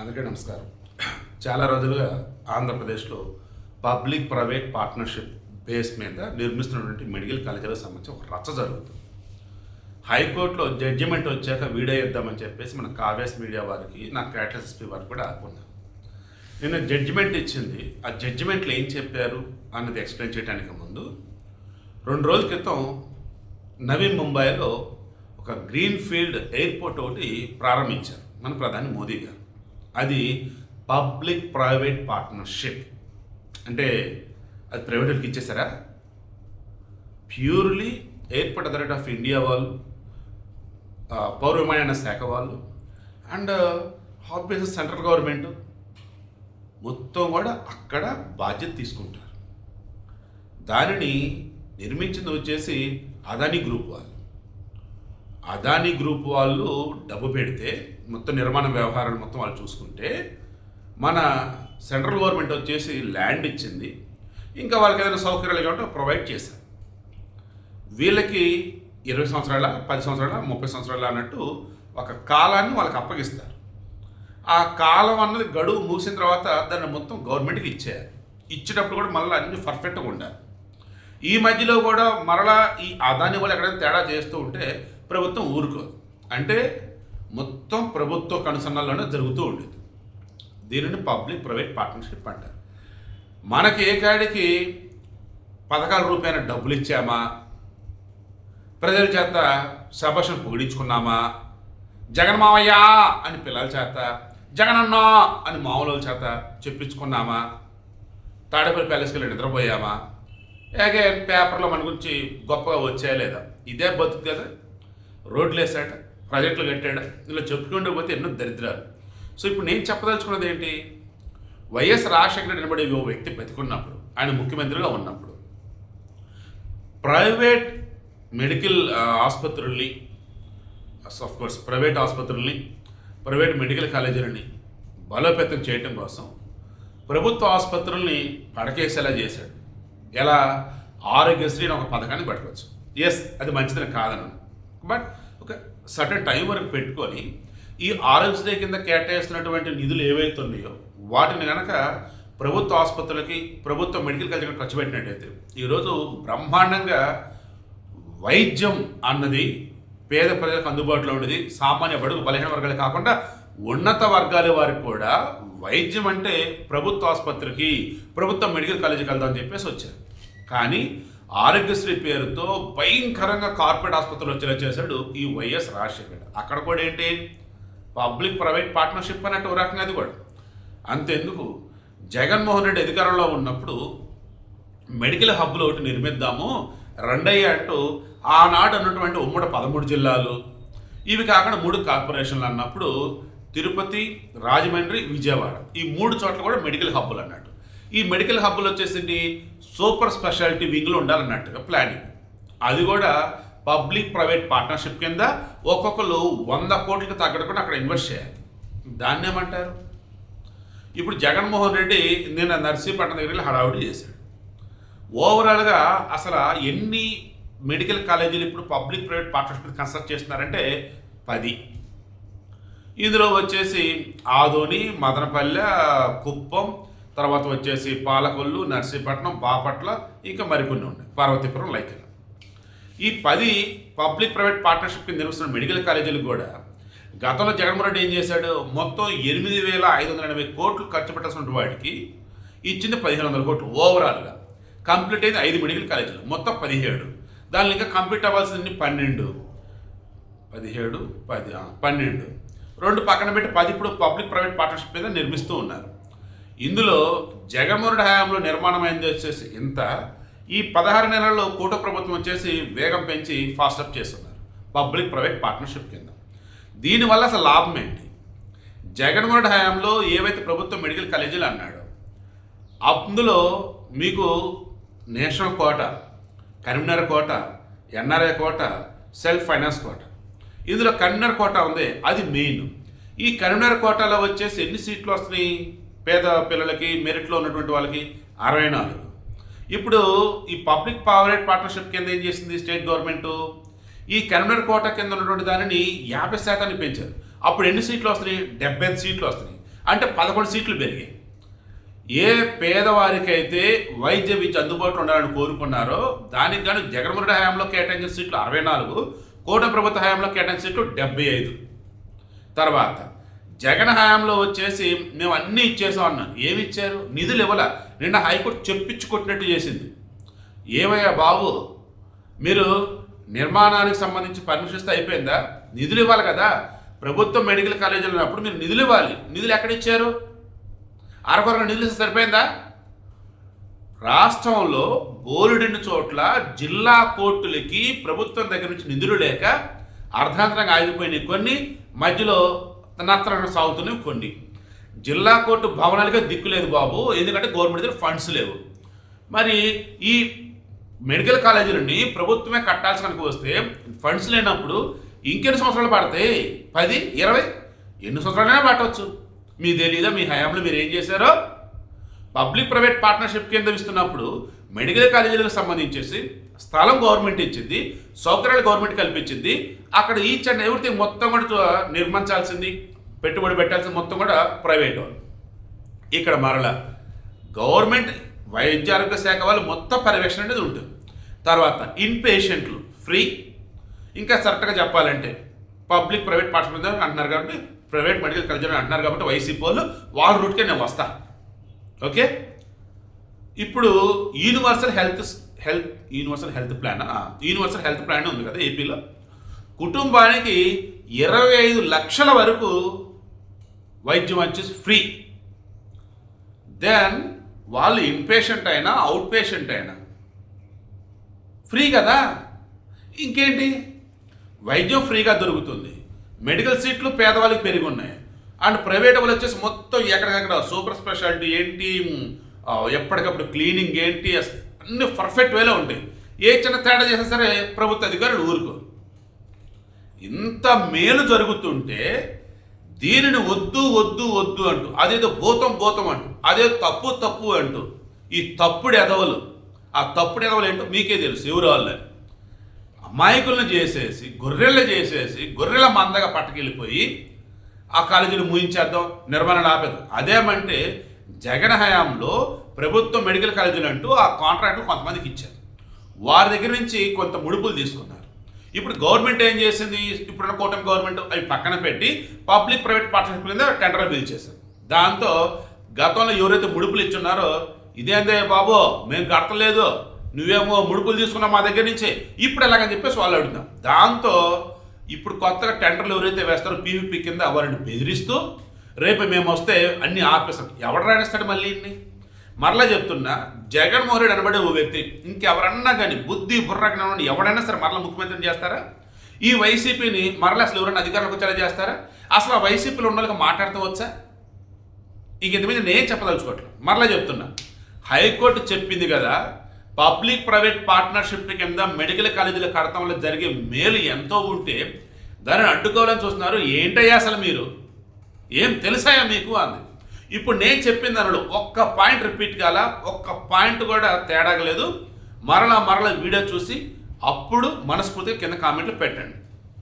అందరికీ నమస్కారం. చాలా రోజులుగా ఆంధ్రప్రదేశ్లో పబ్లిక్ ప్రైవేట్ పార్ట్నర్షిప్ బేస్ మీద నిర్మిస్తున్నటువంటి మెడికల్ కాలేజీలకు సంబంధించి ఒక రచ్చ జరుగుతుంది. హైకోర్టులో జడ్జిమెంట్ వచ్చాక వీడియో ఇద్దామని చెప్పేసి మన కావ్యాస్ మీడియా వారికి నా క్యాటల్ ఎస్పీ వారికి కూడా ఆపుకున్నాను. నిన్న జడ్జిమెంట్ ఇచ్చింది. ఆ జడ్జిమెంట్లో ఏం చెప్పారు అన్నది ఎక్స్ప్లెయిన్ చేయడానికి ముందు రెండు రోజుల క్రితం నవీ ముంబైలో ఒక గ్రీన్ ఫీల్డ్ ఎయిర్పోర్ట్ ఒకటి ప్రారంభించారు మన ప్రధాని మోదీ గారు. అది పబ్లిక్ ప్రైవేట్ పార్ట్నర్షిప్. అంటే అది ప్రైవేట్కి ఇచ్చేసారా? Purely airport authority of India వాళ్ళు పౌర విమానయాన శాఖ వాళ్ళు అండ్ హాబీస్ సెంట్రల్ గవర్నమెంట్ మొత్తం కూడా అక్కడ బాధ్యత తీసుకుంటారు. దానిని నిర్మించింది వచ్చేసి అదానీ గ్రూప్ వాళ్ళు. అదానీ గ్రూప్ వాళ్ళు డబ్బు పెడితే మొత్తం నిర్మాణ వ్యవహారాలు మొత్తం వాళ్ళు చూసుకుంటే మన సెంట్రల్ గవర్నమెంట్ వచ్చేసి ల్యాండ్ ఇచ్చింది. ఇంకా వాళ్ళకి ఏదైనా సౌకర్యాలు కావాలంటే ప్రొవైడ్ చేశారు. వీళ్ళకి ఇరవై సంవత్సరాల పది సంవత్సరాల ముప్పై సంవత్సరాల అన్నట్టు ఒక కాలాన్ని వాళ్ళకి అప్పగిస్తారు. ఆ కాలం అన్నది గడువు ముగిసిన తర్వాత దాన్ని మొత్తం గవర్నమెంట్కి ఇచ్చేయాలి. ఇచ్చేటప్పుడు కూడా మళ్ళీ అన్ని పర్ఫెక్ట్గా ఉండాలి. ఈ మధ్యలో కూడా మరలా ఈ అదాని వాళ్ళు ఎక్కడైనా తేడా చేస్తూ ఉంటే ప్రభుత్వం ఊరుకోదు. అంటే మొత్తం ప్రభుత్వ కనుసన్నల్లోనే జరుగుతూ ఉండేది. దీనిని పబ్లిక్ ప్రైవేట్ పార్ట్నర్షిప్ అంటారు. మనకి ఏ కాడికి పథకాల రూపాయన డబ్బులు ఇచ్చామా? ప్రజల చేత శభాషను పొగిడించుకున్నామా? జగన్ మావయ్య అని పిల్లల చేత జగనన్న అని మామూలు చేత చెప్పించుకున్నామా? తాడేపల్లి ప్యాలెస్కి వెళ్ళి నిద్రపోయామా? అలాగే పేపర్లో మన గురించి గొప్పగా వచ్చాయా లేదా? ఇదే బతుకు కదా. రోడ్లు వేసాట ప్రాజెక్టులు కట్టాడు. ఇలా చెప్పుకుంటూ పోతే ఎన్నో దరిద్రాలు. సో ఇప్పుడు నేను చెప్పదలుచుకున్నది ఏంటి? వైఎస్ రాజశేఖర నిలబడే ఓ వ్యక్తి బతికున్నప్పుడు ఆయన ముఖ్యమంత్రిగా ఉన్నప్పుడు ప్రైవేట్ మెడికల్ ఆసుపత్రుల్ని కోర్స్ ప్రైవేట్ ఆసుపత్రుల్ని ప్రైవేట్ మెడికల్ కాలేజీలని బలోపేతం చేయటం కోసం ప్రభుత్వ ఆసుపత్రుల్ని పడకేసేలా చేశాడు. ఎలా? ఆరోగ్యశ్రీ అని ఒక పథకాన్ని పట్టుకోవచ్చు ఎస్ అది మంచిదని కాదను బట్ ఒక సర్టన్ టైం వరకు పెట్టుకొని ఈ ఆరోగ్యశ్రీ కింద కేటాయిస్తున్నటువంటి నిధులు ఏవైతే ఉన్నాయో వాటిని కనుక ప్రభుత్వ ఆసుపత్రులకి ప్రభుత్వ మెడికల్ కాలేజీకి ఖర్చు పెట్టినట్టయితే ఈరోజు బ్రహ్మాండంగా వైద్యం అన్నది పేద ప్రజలకు అందుబాటులో ఉండేది. సామాన్య బడుగు బలహీన వర్గాలు కాకుండా ఉన్నత వర్గాల వారికి కూడా వైద్యం అంటే ప్రభుత్వ ఆసుపత్రికి ప్రభుత్వ మెడికల్ కాలేజీకి వెళ్దామని చెప్పేసి వచ్చారు. కానీ ఆరోగ్యశ్రీ పేరుతో భయంకరంగా కార్పొరేట్ ఆసుపత్రులు వచ్చేలా చేశాడు ఈ వైఎస్ రాజశేఖర్ అక్కడ కూడా ఏంటి? పబ్లిక్ ప్రైవేట్ పార్ట్నర్షిప్ అన్నట్టు ఒక రకంగా అది కూడా. అంతెందుకు? జగన్మోహన్ రెడ్డి అధికారంలో ఉన్నప్పుడు మెడికల్ హబ్లు ఒకటి నిర్మిద్దాము రెండయ్య అంటూ ఆనాడు అన్నటువంటి ఉమ్మడి పదమూడు జిల్లాలు ఇవి కాకుండా మూడు కార్పొరేషన్లు అన్నప్పుడు తిరుపతి రాజమండ్రి విజయవాడ. ఈ మూడు చోట్ల కూడా మెడికల్ హబ్బులు అన్నట్టు. ఈ మెడికల్ హబ్బులు వచ్చేసింది సూపర్ స్పెషాలిటీ వింగ్లు ఉండాలన్నట్టుగా ప్లానింగ్. అది కూడా పబ్లిక్ ప్రైవేట్ పార్ట్నర్షిప్ కింద ఒక్కొక్కరు వంద కోట్లకు తగ్గకుండా అక్కడ ఇన్వెస్ట్ చేయాలి. దాన్ని ఏమంటారు? ఇప్పుడు జగన్మోహన్ రెడ్డి నిన్న నర్సీపట్నం దగ్గర వెళ్ళి హడావుడి చేశాడు. ఓవరాల్గా అసలు ఎన్ని మెడికల్ కాలేజీలు ఇప్పుడు పబ్లిక్ ప్రైవేట్ పార్ట్నర్షిప్ కన్స్ట్రక్ట్ చేస్తున్నారంటే పది. ఇందులో వచ్చేసి ఆదోని మదనపల్లె కుప్పం తర్వాత వచ్చేసి పాలకొల్లు నర్సీపట్నం బాపట్ల ఇంకా మరికొన్ని ఉన్నాయి. పార్వతీపురం లైక్ ఈ పది పబ్లిక్ ప్రైవేట్ పార్ట్నర్షిప్ కింద నిర్వహిస్తున్న మెడికల్ కాలేజీలు కూడా గతంలో జగన్మోహన్ రెడ్డి ఏం చేశాడు? మొత్తం ఎనిమిది వేల ఐదు వందల ఎనభై కోట్లు ఖర్చు పెట్టాల్సిన వాడికి ఇచ్చింది పదిహేను వందల కోట్లు ఓవరాల్గా. కంప్లీట్ అయింది ఐదు మెడికల్ కాలేజీలు. మొత్తం పదిహేడు. దానిలో ఇంకా కంప్లీట్ అవ్వాల్సింది పన్నెండు. పదిహేడు పది పన్నెండు. రెండు పక్కన పెట్టి పది ఇప్పుడు పబ్లిక్ ప్రైవేట్ పార్ట్నర్షిప్ మీద నిర్మిస్తూ ఉన్నారు. ఇందులో జగన్మోహన్ హయాంలో నిర్మాణం వచ్చేసి ఇంత. ఈ పదహారు నెలల్లో కూట ప్రభుత్వం వచ్చేసి వేగం పెంచి ఫాస్ట్ అప్ చేస్తున్నారు. పబ్లిక్ ప్రైవేట్ పార్ట్నర్షిప్ కింద. దీనివల్ల అసలు లాభం ఏంటి? జగన్మోహన్ హయాంలో ఏవైతే ప్రభుత్వం మెడికల్ కాలేజీలు అన్నాడో అందులో మీకు national quota Karimnagar quota NRI quota self finance quota. ఇందులో కరీంనగర్ కోట ఉంది అది మెయిన్. ఈ కరీంనగర్ కోటాలో వచ్చేసి ఎన్ని సీట్లు వస్తున్నాయి? పేద పిల్లలకి మెరిట్లో ఉన్నటువంటి వాళ్ళకి అరవై నాలుగు. ఇప్పుడు ఈ పబ్లిక్ ప్రైవేట్ పార్ట్నర్షిప్ కింద ఏం చేసింది స్టేట్ గవర్నమెంట్? ఈ కరీంనగర్ కోట కింద ఉన్నటువంటి దానిని యాభై శాతాన్ని పెంచారు. అప్పుడు ఎన్ని సీట్లు వస్తున్నాయి? డెబ్బై సీట్లు వస్తున్నాయి. అంటే పదకొండు సీట్లు పెరిగాయి. ఏ పేదవారికైతే వైద్య విద్య అందుబాటులో ఉండాలని కోరుకున్నారో దానికి గాను జగన్మోహన్ హయాంలో కేటాయించిన సీట్లు అరవై నాలుగు కోట ప్రభుత్వ హయాంలో కేటాయించిన సీట్లు డెబ్బై ఐదు. తర్వాత జగన్ హయాంలో వచ్చేసి మేము అన్నీ ఇచ్చేసాం అన్నాం ఏమి ఇచ్చారు? నిధులు ఇవ్వాల. నిన్న హైకోర్టు చెప్పించి కొట్టినట్టు చేసింది. ఏమయ్యా బాబు? మీరు నిర్మాణానికి సంబంధించి పర్మిషన్ ఇస్తే అయిపోయిందా? నిధులు ఇవ్వాలి కదా. ప్రభుత్వం మెడికల్ కాలేజీలో ఉన్నప్పుడు మీరు నిధులు ఇవ్వాలి. నిధులు ఎక్కడ ఇచ్చారు? అరకొరకు నిధులు ఇస్తే సరిపోయిందా? రాష్ట్రంలో బోలుడిని చోట్ల జిల్లా కోర్టులకి ప్రభుత్వం దగ్గర నుంచి నిధులు లేక అర్ధాంతరంగా ఆగిపోయినాయి కొన్ని. మధ్యలో తనత్ర సాగుతున్నాయి కొన్ని. జిల్లా కోర్టు భవనాలుగా దిక్కు లేదు బాబు. ఎందుకంటే గవర్నమెంట్ దగ్గర ఫండ్స్ లేవు. మరి ఈ మెడికల్ కాలేజీలని ప్రభుత్వమే కట్టాల్సిన వస్తే ఫండ్స్ లేనప్పుడు ఇంకెన్ని సంవత్సరాలు పడతాయి? పది ఇరవై? ఎన్ని సంవత్సరాలైనా పట్టవచ్చు. మీ తెలీదా మీ హయాంలో మీరు ఏం చేశారో? పబ్లిక్ ప్రైవేట్ పార్ట్నర్షిప్ కింద ఇస్తున్నప్పుడు మెడికల్ కాలేజీలకు సంబంధించేసి స్థలం గవర్నమెంట్ ఇచ్చింది సౌకర్యాలు గవర్నమెంట్ కల్పించింది. అక్కడ ఈచ్ అండ్ ఎవ్రీథింగ్ మొత్తం కూడా నిర్మించాల్సింది పెట్టుబడి పెట్టాల్సింది మొత్తం కూడా ప్రైవేట్ వాళ్ళు. ఇక్కడ మరలా గవర్నమెంట్ వైద్య ఆరోగ్య శాఖ వాళ్ళు మొత్తం పర్యవేక్షణ అనేది ఉంటుంది. తర్వాత ఇన్ పేషెంట్లు ఫ్రీ ఇంకా కరెక్ట్గా చెప్పాలంటే పబ్లిక్ ప్రైవేట్ పార్ట్నర్షిప్ అంటున్నారు కాబట్టి ప్రైవేట్ మెడికల్ కాలేజ్ అంటున్నారు కాబట్టి వైసీపీ వాళ్ళు వాళ్ళ రూట్కే నేను వస్తా. ఓకే ఇప్పుడు universal health health universal health plan universal health plan ఉంది కదా ఏపీలో? కుటుంబానికి ఇరవై ఐదు లక్షల వరకు వైద్యం వచ్చేసి ఫ్రీ దెన్ వాళ్ళు ఇన్పేషెంట్ అయినా అవుట్ పేషెంట్ అయినా ఫ్రీ కదా? ఇంకేంటి? వైద్యం ఫ్రీగా దొరుకుతుంది. మెడికల్ సీట్లు పేదవాళ్ళకి పెరిగి ఉన్నాయి. అండ్ ప్రైవేట్ వాళ్ళు వచ్చేసి మొత్తం ఎక్కడికక్కడ సూపర్ స్పెషాలిటీ ఏంటి ఎప్పటికప్పుడు క్లీనింగ్ ఏంటి అన్ని పర్ఫెక్ట్ వేలో ఉంటాయి ఏ చిన్న తేడా చేసినా సరే ప్రభుత్వ అధికారులు ఊరుకోరు. ఇంత మేలు జరుగుతుంటే దీనిని వద్దు వద్దు వద్దు అంటూ అదేదో భూతం భూతం అంటూ అదే తప్పు తప్పు అంటూ ఈ తప్పుడు ఎదవలు ఆ తప్పుడు ఎదవలు ఏంటో మీకే తెలుసు ఎవరు వాళ్ళని. అమాయకులను చేసేసి గొర్రెలు చేసేసి గొర్రెల మందగా పట్టుకెళ్ళిపోయి ఆ కాలేజీని ముయించేద్దాం నిర్మాణం ఆపేద్దాం. అదేమంటే జగన్ హయాంలో ప్రభుత్వ మెడికల్ కాలేజీలు అంటూ ఆ కాంట్రాక్ట్లు కొంతమందికి ఇచ్చారు. వారి దగ్గర నుంచి కొంత ముడుపులు తీసుకున్నారు. ఇప్పుడు గవర్నమెంట్ ఏం చేసింది? ఇప్పుడున్న కూటమి గవర్నమెంట్ అవి పక్కన పెట్టి పబ్లిక్ ప్రైవేట్ పార్ట్నర్షిప్ కింద టెండర్ పిలిచేశారు దాంతో గతంలో ఎవరైతే ముడుపులు ఇచ్చున్నారో ఇదేందే బాబు మేము కడతలేదు నువ్వేమో ముడుపులు తీసుకున్నావు మా దగ్గర నుంచి ఇప్పుడు ఎలాగని చెప్పేసి వాళ్ళు అడుగుతాం దాంతో ఇప్పుడు కొత్తగా టెండర్లు ఎవరైతే వేస్తారో పీవీపీ కింద వారిని బెదిరిస్తూ రేపు మేము వస్తే అన్ని ఆపేస్తాం. ఎవడు రాణిస్తాడు మళ్ళీ ఇన్ని? మరలా చెప్తున్నా జగన్మోహన్ రెడ్డి అనబడే ఓ వ్యక్తి ఇంకెవరన్నా కానీ బుద్ధి బుర్ర జ్ఞానం ఎవడైనా సరే మరలా ముఖ్యమంత్రిని చేస్తారా? ఈ వైసీపీని మరలా అసలు ఎవరైనా అధికారులకు వచ్చేలా చేస్తారా? అసలు ఆ వైసీపీలో ఉన్న వాళ్ళకి మాట్లాడుతూ వచ్చా? ఇంక ఇంత మీద నేను చెప్పదలుచుకోవట్లేదు మరలా చెప్తున్నా హైకోర్టు చెప్పింది కదా పబ్లిక్ ప్రైవేట్ పార్ట్నర్షిప్ కింద మెడికల్ కాలేజీల కడతం వల్ల జరిగే మేలు ఎంతో ఉంటే దానిని అడ్డుకోవాలని చూస్తున్నారు. ఏంటయ్యా అసలు మీరు? ఏం తెలుసాయా మీకు అంది. ఇప్పుడు నేను చెప్పిన దానిలో ఒక్క పాయింట్ రిపీట్ కాల ఒక్క పాయింట్ కూడా తేడాగలేదు మరలా మరలా వీడియో చూసి అప్పుడు మనస్ఫూర్తిగా కింద కామెంట్లు పెట్టండి.